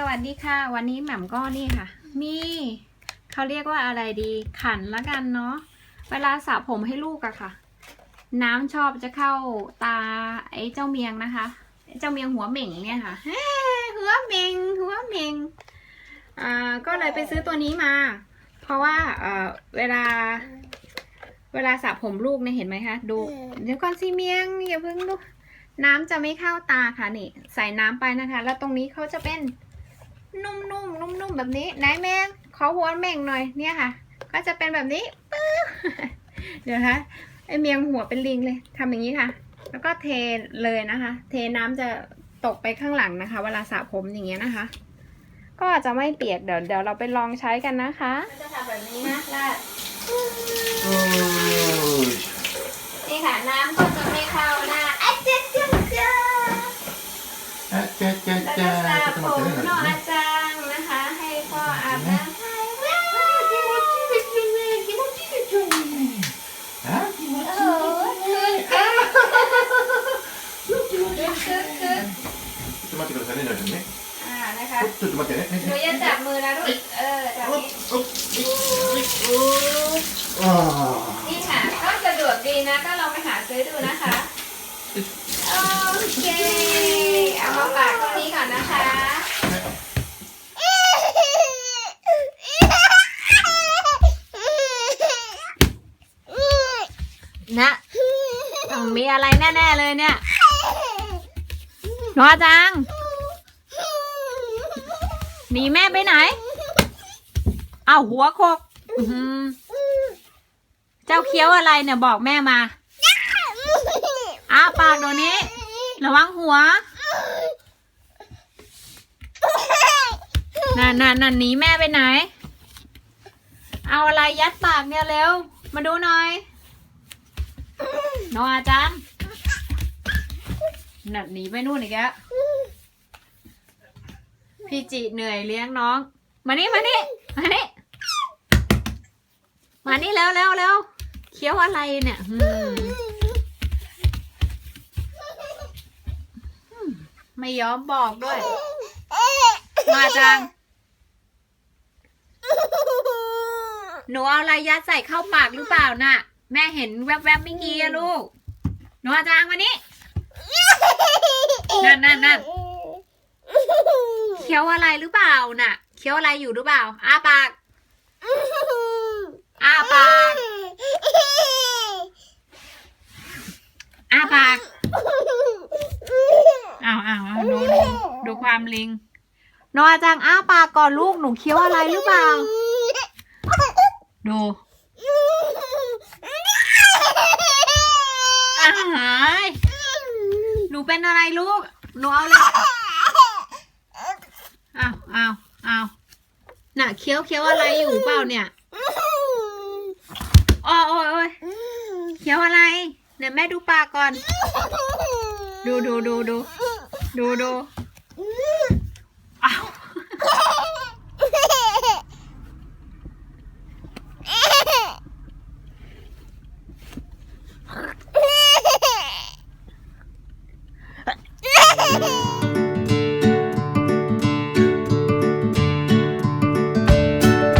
สวัสดีค่ะ วันนี้แหม่มก็นี่ค่ะ มีเขาเรียกว่าอะไรดีขันละกันเนาะเวลาสระผมให้ลูกอะค่ะ น้ำชอบจะเข้าตาไอ้เจ้าเมียงนะคะไอ้เจ้าเมียงหัวเหม่งเนี่ยค่ะเฮ้หัวเหม่งหัวเหม่งอ่าก็เลยไปซื้อตัวนี้มา เพราะว่าเอ่อเวลา เวลาสระผมลูกเนี่ยเห็นไหมคะดูเดี๋ยวก่อนสิเมียงอย่าเพิ่งดูน้ำจะไม่เข้าตาค่ะนี่ ใส่น้ำไปนะคะ แล้วตรงนี้เขาจะเป็น นุ่มๆนุ่มๆแบบนี้ไหนแมงขอหัวแมงหน่อยเนี่ยค่ะ ก็จะเป็นแบบนี้ปึ๊บเดี๋ยวนะคะไอเมียงหัวเป็นลิงเลยทำอย่างนี้ค่ะ แล้วก็เทเลยนะคะ เทน้ำจะตกไปข้างหลังนะคะ เวลาสระผมอย่างเงี้ยนะคะ ก็อาจจะไม่เปียกเดี๋ยวเดี๋ยวเราไปลองใช้กันนะคะ จะทำแบบนี้นะลาด แจ๊ะาจ๊ะแล้วแจ๊ะก็สระจะผมาเจอมหน่อยนอกอาจารย์นะคะ ให้พ่ออาบน้ำให้แม่ฮะโอ้โหคือคือคือคือจะมาเจอกันาด้าน่ายหนึ่าไหาอ่านะคะจุดมาเจอเนี่ยหนูจะจับมือนะลูกเออจับนี้อ่านี่ค่ะก็สะดวกดีนะ ก็ลองไปหาซื้อดูนะคะโอเค เอากตรงนี้ก่อนนะคะ นะต้องมีอะไรแน่ ๆ เลยเนี่ยหนอจัง หนีแม่ไปไหน เอาหัวโคกเจ้าเคี้ยวอะไรเนี่ยบอกแม่มา อ้าปากเดี๋ยวนี้ ระวังหัว นั่นนั่นนั่นหนีแม่ไปไหน เอาอะไรยัดปากเนี่ยเร็ว มาดูหน่อยโนอาจังน่ะหนีไปนู่นอีกแล้วพี่จิเหนื่อยเลี้ยงน้อง มานี่มานี่มานี่มานี่เร็วเร็วเร็วเคี้ยวอะไรเนี่ยอืมไม่ยอมบอกด้วย มาจัง หนูเอาอะไรยัดใส่เข้าปากหรือเปล่าน่ะ แม่เห็นแวบๆไม่กี้อะลูก หนูอาจารย์มานี่นั่นนั่นนั่นเคี้ยวอะไรหรือเปล่าน่ะ เคี้ยวอะไรอยู่หรือเปล่าอ้าปากอ้าปากอ้าปากอ้าวอ้าวอ้าวดูดูดูความลิงหนูอาจารย์อ้าปากก่อนลูกหนูเคี้ยวอะไรหรือเปล่า ดูอาหายหนูเป็นอะไรลูก หนูเอาเลยอ้าวอ้าวอ้าวน่ะเคี้ยวเคี้ยวอะไรอยู่เปล่าเนี่ยโอ้ยโอ้ยโอ้ยเคี้ยวอะไร เดี๋ยวแม่ดูปากก่อน ดูดูดูดูดูดู